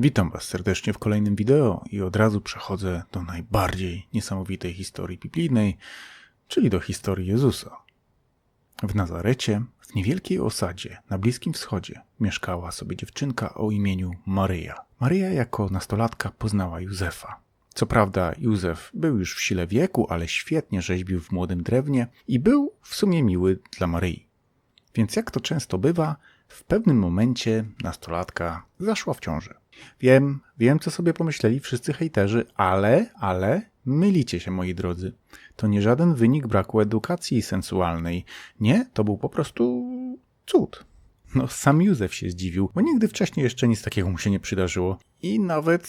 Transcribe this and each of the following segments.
Witam Was serdecznie w kolejnym wideo i od razu przechodzę do najbardziej niesamowitej historii biblijnej, czyli do historii Jezusa. W Nazarecie, w niewielkiej osadzie na Bliskim Wschodzie, mieszkała sobie dziewczynka o imieniu Maryja. Maryja jako nastolatka poznała Józefa. Co prawda, Józef był już w sile wieku, ale świetnie rzeźbił w młodym drewnie i był w sumie miły dla Maryi. Więc jak to często bywa, w pewnym momencie nastolatka zaszła w ciążę. Wiem, wiem, co sobie pomyśleli wszyscy hejterzy, ale, ale mylicie się, moi drodzy. To nie żaden wynik braku edukacji sensualnej. Nie, to był po prostu cud. No, sam Józef się zdziwił, bo nigdy wcześniej jeszcze nic takiego mu się nie przydarzyło. I nawet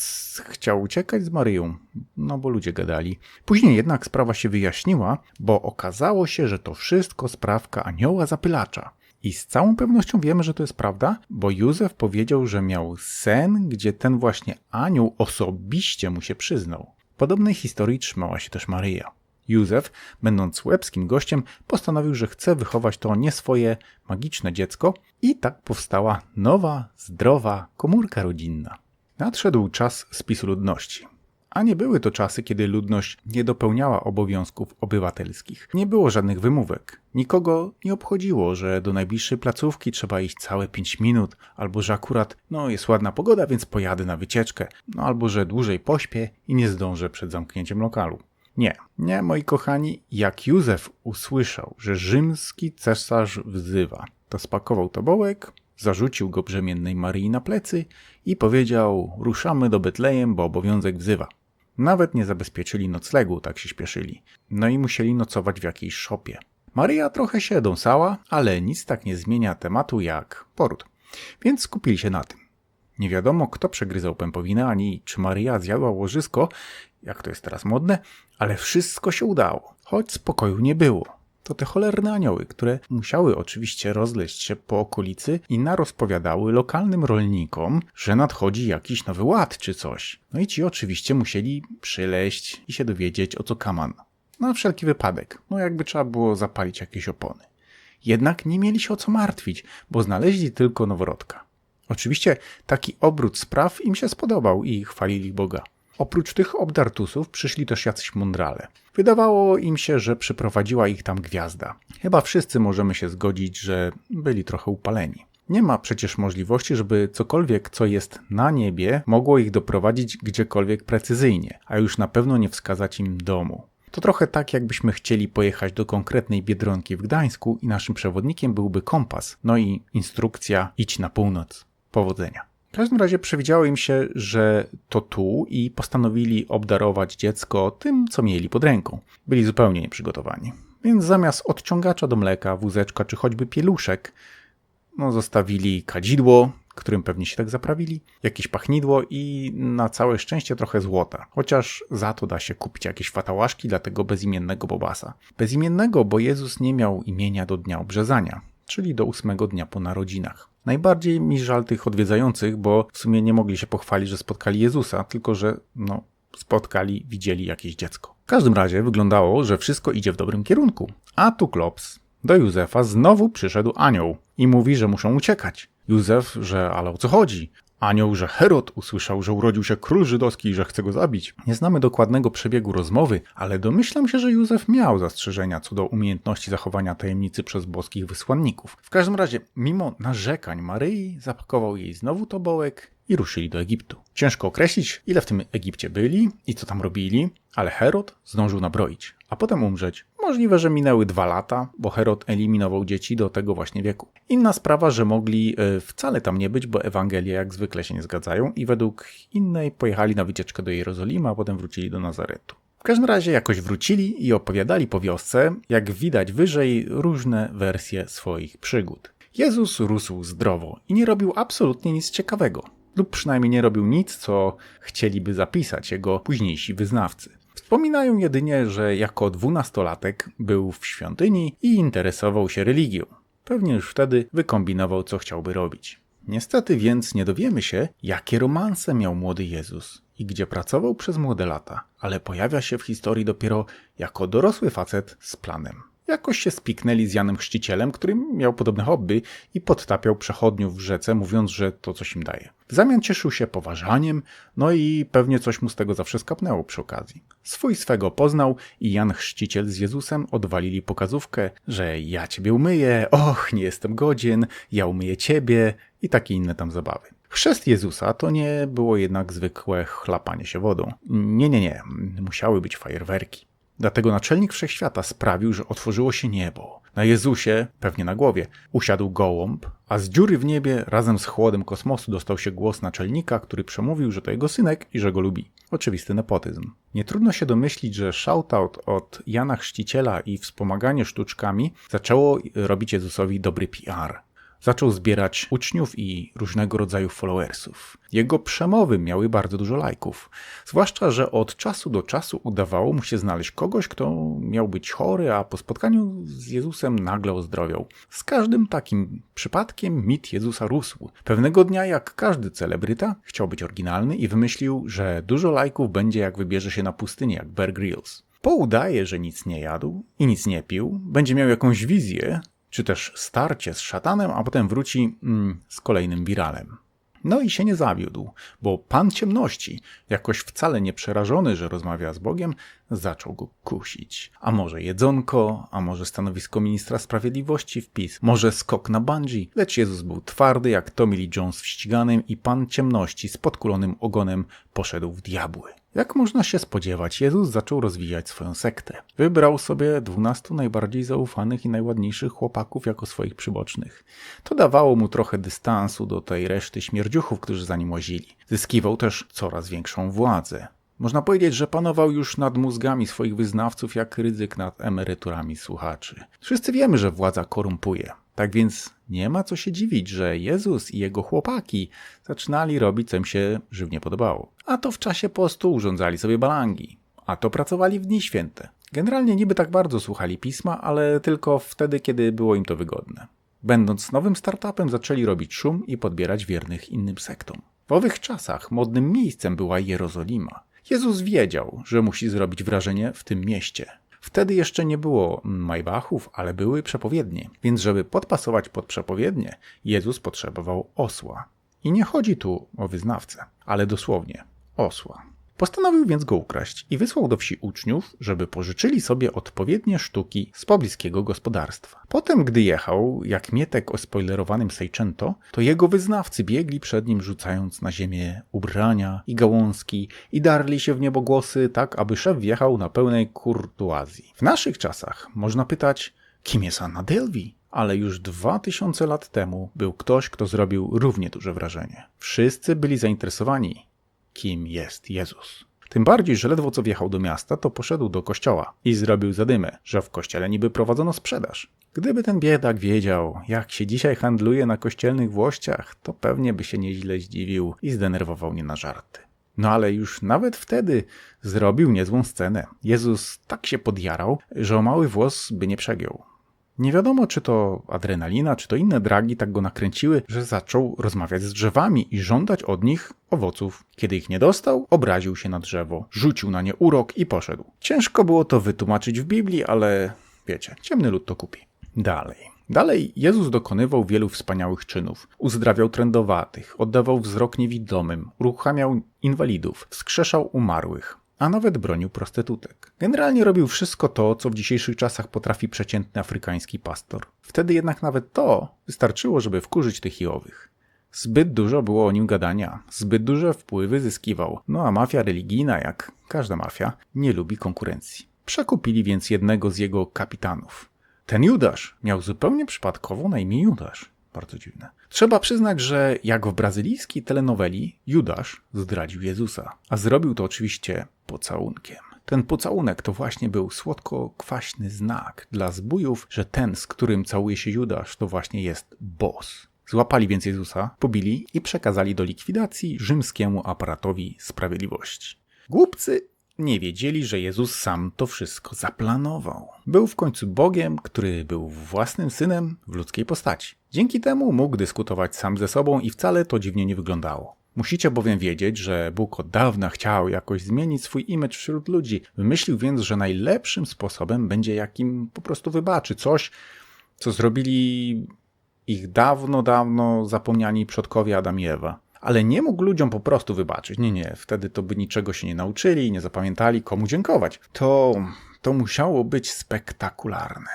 chciał uciekać z Maryją, no bo ludzie gadali. Później jednak sprawa się wyjaśniła, bo okazało się, że to wszystko sprawka anioła zapylacza. I z całą pewnością wiemy, że to jest prawda, bo Józef powiedział, że miał sen, gdzie ten właśnie anioł osobiście mu się przyznał. Podobnej historii trzymała się też Maryja. Józef, będąc łebskim gościem, postanowił, że chce wychować to nie swoje magiczne dziecko i tak powstała nowa, zdrowa komórka rodzinna. Nadszedł czas spisu ludności. A nie były to czasy, kiedy ludność nie dopełniała obowiązków obywatelskich. Nie było żadnych wymówek. Nikogo nie obchodziło, że do najbliższej placówki trzeba iść całe 5 minut, albo że akurat, no jest ładna pogoda, więc pojadę na wycieczkę, no albo że dłużej pośpię i nie zdążę przed zamknięciem lokalu. Nie, nie, moi kochani, jak Józef usłyszał, że rzymski cesarz wzywa, to spakował tobołek, zarzucił go brzemiennej Maryi na plecy i powiedział: Ruszamy do Betlejem, bo obowiązek wzywa. Nawet nie zabezpieczyli noclegu, tak się śpieszyli. No i musieli nocować w jakiejś szopie. Maryja trochę się dąsała, ale nic tak nie zmienia tematu jak poród. Więc skupili się na tym. Nie wiadomo, kto przegryzał pępowinę, ani czy Maryja zjadła łożysko, jak to jest teraz modne, ale wszystko się udało, choć spokoju nie było. To te cholerne anioły, które musiały oczywiście rozleść się po okolicy i narozpowiadały lokalnym rolnikom, że nadchodzi jakiś nowy ład czy coś. No i ci oczywiście musieli przyleść i się dowiedzieć o co kaman. Na wszelki wypadek, no jakby trzeba było zapalić jakieś opony. Jednak nie mieli się o co martwić, bo znaleźli tylko noworodka. Oczywiście taki obrót spraw im się spodobał i chwalili Boga. Oprócz tych obdartusów przyszli też jacyś mądrale. Wydawało im się, że przyprowadziła ich tam gwiazda. Chyba wszyscy możemy się zgodzić, że byli trochę upaleni. Nie ma przecież możliwości, żeby cokolwiek, co jest na niebie, mogło ich doprowadzić gdziekolwiek precyzyjnie, a już na pewno nie wskazać im domu. To trochę tak, jakbyśmy chcieli pojechać do konkretnej biedronki w Gdańsku i naszym przewodnikiem byłby kompas, no i instrukcja idź na północ. Powodzenia. W każdym razie przewidziało im się, że to tu i postanowili obdarować dziecko tym, co mieli pod ręką. Byli zupełnie nieprzygotowani. Więc zamiast odciągacza do mleka, wózeczka czy choćby pieluszek, no zostawili kadzidło, którym pewnie się tak zaprawili, jakieś pachnidło i na całe szczęście trochę złota. Chociaż za to da się kupić jakieś fatałaszki dla tego bezimiennego Bobasa. Bezimiennego, bo Jezus nie miał imienia do dnia obrzezania, czyli do ósmego dnia po narodzinach. Najbardziej mi żal tych odwiedzających, bo w sumie nie mogli się pochwalić, że spotkali Jezusa, tylko że no, spotkali, widzieli jakieś dziecko. W każdym razie wyglądało, że wszystko idzie w dobrym kierunku. A tu klops. Do Józefa znowu przyszedł anioł i mówi, że muszą uciekać. Józef, że ale o co chodzi? Anioł, że Herod usłyszał, że urodził się król żydowski i że chce go zabić. Nie znamy dokładnego przebiegu rozmowy, ale domyślam się, że Józef miał zastrzeżenia co do umiejętności zachowania tajemnicy przez boskich wysłanników. W każdym razie, mimo narzekań Maryi, zapakował jej znowu tobołek i ruszyli do Egiptu. Ciężko określić, ile w tym Egipcie byli i co tam robili, ale Herod zdążył nabroić, a potem umrzeć. Możliwe, że minęły dwa lata, bo Herod eliminował dzieci do tego właśnie wieku. Inna sprawa, że mogli e, wcale tam nie być, bo Ewangelie jak zwykle się nie zgadzają i według innej pojechali na wycieczkę do Jerozolimy, a potem wrócili do Nazaretu. W każdym razie jakoś wrócili i opowiadali po wiosce, jak widać wyżej, różne wersje swoich przygód. Jezus rósł zdrowo i nie robił absolutnie nic ciekawego lub przynajmniej nie robił nic, co chcieliby zapisać jego późniejsi wyznawcy. Wspominają jedynie, że jako dwunastolatek był w świątyni i interesował się religią. Pewnie już wtedy wykombinował, co chciałby robić. Niestety więc nie dowiemy się, jakie romanse miał młody Jezus i gdzie pracował przez młode lata, ale pojawia się w historii dopiero jako dorosły facet z planem. Jakoś się spiknęli z Janem Chrzcicielem, który miał podobne hobby i podtapiał przechodniów w rzece, mówiąc, że to coś im daje. W zamian cieszył się poważaniem, no i pewnie coś mu z tego zawsze skapnęło przy okazji. Swój swego poznał i Jan Chrzciciel z Jezusem odwalili pokazówkę, że ja ciebie umyję, och, nie jestem godzien, ja umyję ciebie i takie inne tam zabawy. Chrzest Jezusa to nie było jednak zwykłe chlapanie się wodą. Nie, nie, nie, musiały być fajerwerki. Dlatego naczelnik wszechświata sprawił, że otworzyło się niebo. Na Jezusie, pewnie na głowie, usiadł gołąb, a z dziury w niebie razem z chłodem kosmosu dostał się głos naczelnika, który przemówił, że to jego synek i że go lubi. Oczywisty nepotyzm. Nie trudno się domyślić, że shoutout od Jana Chrzciciela i wspomaganie sztuczkami zaczęło robić Jezusowi dobry PR zaczął zbierać uczniów i różnego rodzaju followersów. Jego przemowy miały bardzo dużo lajków. Zwłaszcza, że od czasu do czasu udawało mu się znaleźć kogoś, kto miał być chory, a po spotkaniu z Jezusem nagle ozdrowiał. Z każdym takim przypadkiem mit Jezusa rósł. Pewnego dnia, jak każdy celebryta, chciał być oryginalny i wymyślił, że dużo lajków będzie jak wybierze się na pustynię, jak Bear Grylls. Poudaje, że nic nie jadł i nic nie pił, będzie miał jakąś wizję, czy też starcie z szatanem, a potem wróci mm, z kolejnym wiralem. No i się nie zawiódł, bo pan ciemności, jakoś wcale nie przerażony, że rozmawia z Bogiem, zaczął go kusić. A może jedzonko, a może stanowisko ministra sprawiedliwości w PiS, może skok na bungee, lecz Jezus był twardy jak Tommy Lee Jones w ściganym i pan ciemności z podkulonym ogonem poszedł w diabły. Jak można się spodziewać, Jezus zaczął rozwijać swoją sektę. Wybrał sobie dwunastu najbardziej zaufanych i najładniejszych chłopaków jako swoich przybocznych. To dawało mu trochę dystansu do tej reszty śmierdziuchów, którzy za nim łazili. Zyskiwał też coraz większą władzę. Można powiedzieć, że panował już nad mózgami swoich wyznawców jak ryzyk nad emeryturami słuchaczy. Wszyscy wiemy, że władza korumpuje. Tak więc nie ma co się dziwić, że Jezus i jego chłopaki zaczynali robić, co im się żywnie podobało. A to w czasie postu urządzali sobie balangi, a to pracowali w dni święte. Generalnie niby tak bardzo słuchali pisma, ale tylko wtedy, kiedy było im to wygodne. Będąc nowym startupem, zaczęli robić szum i podbierać wiernych innym sektom. W owych czasach modnym miejscem była Jerozolima. Jezus wiedział, że musi zrobić wrażenie w tym mieście. Wtedy jeszcze nie było Maybachów, ale były przepowiednie. Więc żeby podpasować pod przepowiednie, Jezus potrzebował osła. I nie chodzi tu o wyznawcę, ale dosłownie osła. Postanowił więc go ukraść i wysłał do wsi uczniów, żeby pożyczyli sobie odpowiednie sztuki z pobliskiego gospodarstwa. Potem, gdy jechał, jak mietek o spoilerowanym Seicento, to jego wyznawcy biegli przed nim rzucając na ziemię ubrania i gałązki i darli się w niebogłosy tak, aby szef wjechał na pełnej kurtuazji. W naszych czasach można pytać, kim jest Anna Delvey? ale już dwa tysiące lat temu był ktoś, kto zrobił równie duże wrażenie. Wszyscy byli zainteresowani kim jest Jezus. Tym bardziej, że ledwo co wjechał do miasta, to poszedł do kościoła i zrobił zadymę, że w kościele niby prowadzono sprzedaż. Gdyby ten biedak wiedział, jak się dzisiaj handluje na kościelnych włościach, to pewnie by się nieźle zdziwił i zdenerwował nie na żarty. No ale już nawet wtedy zrobił niezłą scenę. Jezus tak się podjarał, że o mały włos by nie przegiął. Nie wiadomo, czy to adrenalina, czy to inne dragi tak go nakręciły, że zaczął rozmawiać z drzewami i żądać od nich owoców. Kiedy ich nie dostał, obraził się na drzewo, rzucił na nie urok i poszedł. Ciężko było to wytłumaczyć w Biblii, ale wiecie, ciemny lud to kupi. Dalej. Dalej Jezus dokonywał wielu wspaniałych czynów. Uzdrawiał trędowatych, oddawał wzrok niewidomym, uruchamiał inwalidów, wskrzeszał umarłych, a nawet bronił prostytutek. Generalnie robił wszystko to, co w dzisiejszych czasach potrafi przeciętny afrykański pastor. Wtedy jednak nawet to wystarczyło, żeby wkurzyć tych Jowych. Zbyt dużo było o nim gadania, zbyt duże wpływy zyskiwał, no a mafia religijna, jak każda mafia, nie lubi konkurencji. Przekupili więc jednego z jego kapitanów. Ten Judasz miał zupełnie przypadkowo na imię Judasz. Bardzo dziwne. Trzeba przyznać, że jak w brazylijskiej telenoweli, Judasz zdradził Jezusa, a zrobił to oczywiście pocałunkiem. Ten pocałunek to właśnie był słodko-kwaśny znak dla zbójów, że ten, z którym całuje się Judasz, to właśnie jest boss. Złapali więc Jezusa, pobili i przekazali do likwidacji rzymskiemu aparatowi sprawiedliwości. Głupcy nie wiedzieli, że Jezus sam to wszystko zaplanował. Był w końcu Bogiem, który był własnym synem w ludzkiej postaci. Dzięki temu mógł dyskutować sam ze sobą i wcale to dziwnie nie wyglądało. Musicie bowiem wiedzieć, że Bóg od dawna chciał jakoś zmienić swój image wśród ludzi. Wymyślił więc, że najlepszym sposobem będzie jakim po prostu wybaczy coś, co zrobili ich dawno, dawno zapomniani przodkowie Adam i Ewa. Ale nie mógł ludziom po prostu wybaczyć. Nie, nie, wtedy to by niczego się nie nauczyli, nie zapamiętali, komu dziękować. To, to musiało być spektakularne.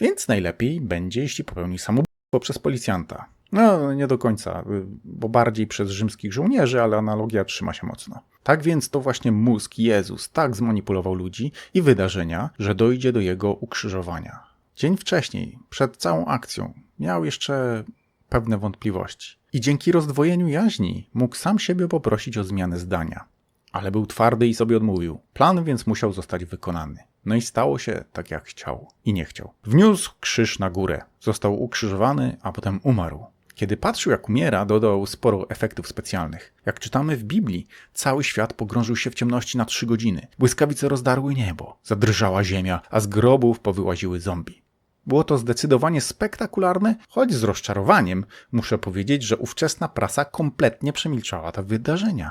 Więc najlepiej będzie, jeśli popełni samobójstwo przez policjanta. No, nie do końca, y, bo bardziej przez rzymskich żołnierzy, ale analogia trzyma się mocno. Tak więc to właśnie mózg Jezus tak zmanipulował ludzi i wydarzenia, że dojdzie do jego ukrzyżowania. Dzień wcześniej, przed całą akcją, miał jeszcze pewne wątpliwości. I dzięki rozdwojeniu jaźni mógł sam siebie poprosić o zmianę zdania. Ale był twardy i sobie odmówił. Plan więc musiał zostać wykonany. No i stało się tak, jak chciał i nie chciał. Wniósł krzyż na górę, został ukrzyżowany, a potem umarł. Kiedy patrzył, jak umiera, dodał sporo efektów specjalnych. Jak czytamy w Biblii, cały świat pogrążył się w ciemności na trzy godziny. Błyskawice rozdarły niebo, zadrżała ziemia, a z grobów powyłaziły zombie. Było to zdecydowanie spektakularne, choć z rozczarowaniem muszę powiedzieć, że ówczesna prasa kompletnie przemilczała te wydarzenia.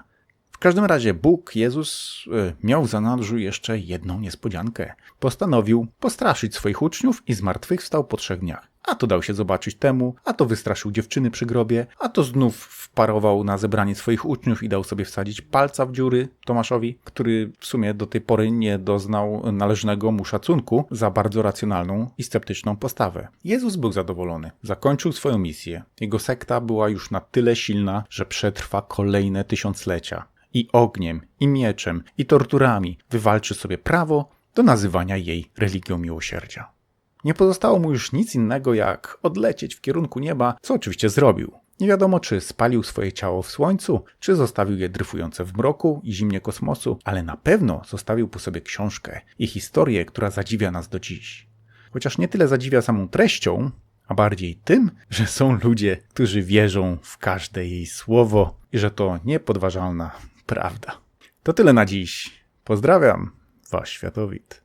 W każdym razie Bóg, Jezus, y, miał w zanadrzu jeszcze jedną niespodziankę. Postanowił postraszyć swoich uczniów i zmartwychwstał po trzech dniach. A to dał się zobaczyć temu, a to wystraszył dziewczyny przy grobie, a to znów wparował na zebranie swoich uczniów i dał sobie wsadzić palca w dziury Tomaszowi, który w sumie do tej pory nie doznał należnego mu szacunku za bardzo racjonalną i sceptyczną postawę. Jezus był zadowolony. Zakończył swoją misję. Jego sekta była już na tyle silna, że przetrwa kolejne tysiąclecia. I ogniem, i mieczem, i torturami wywalczy sobie prawo do nazywania jej religią miłosierdzia. Nie pozostało mu już nic innego, jak odlecieć w kierunku nieba, co oczywiście zrobił. Nie wiadomo, czy spalił swoje ciało w słońcu, czy zostawił je dryfujące w mroku i zimnie kosmosu, ale na pewno zostawił po sobie książkę i historię, która zadziwia nas do dziś. Chociaż nie tyle zadziwia samą treścią, a bardziej tym, że są ludzie, którzy wierzą w każde jej słowo i że to niepodważalna prawda. To tyle na dziś. Pozdrawiam, Wasz Światowit.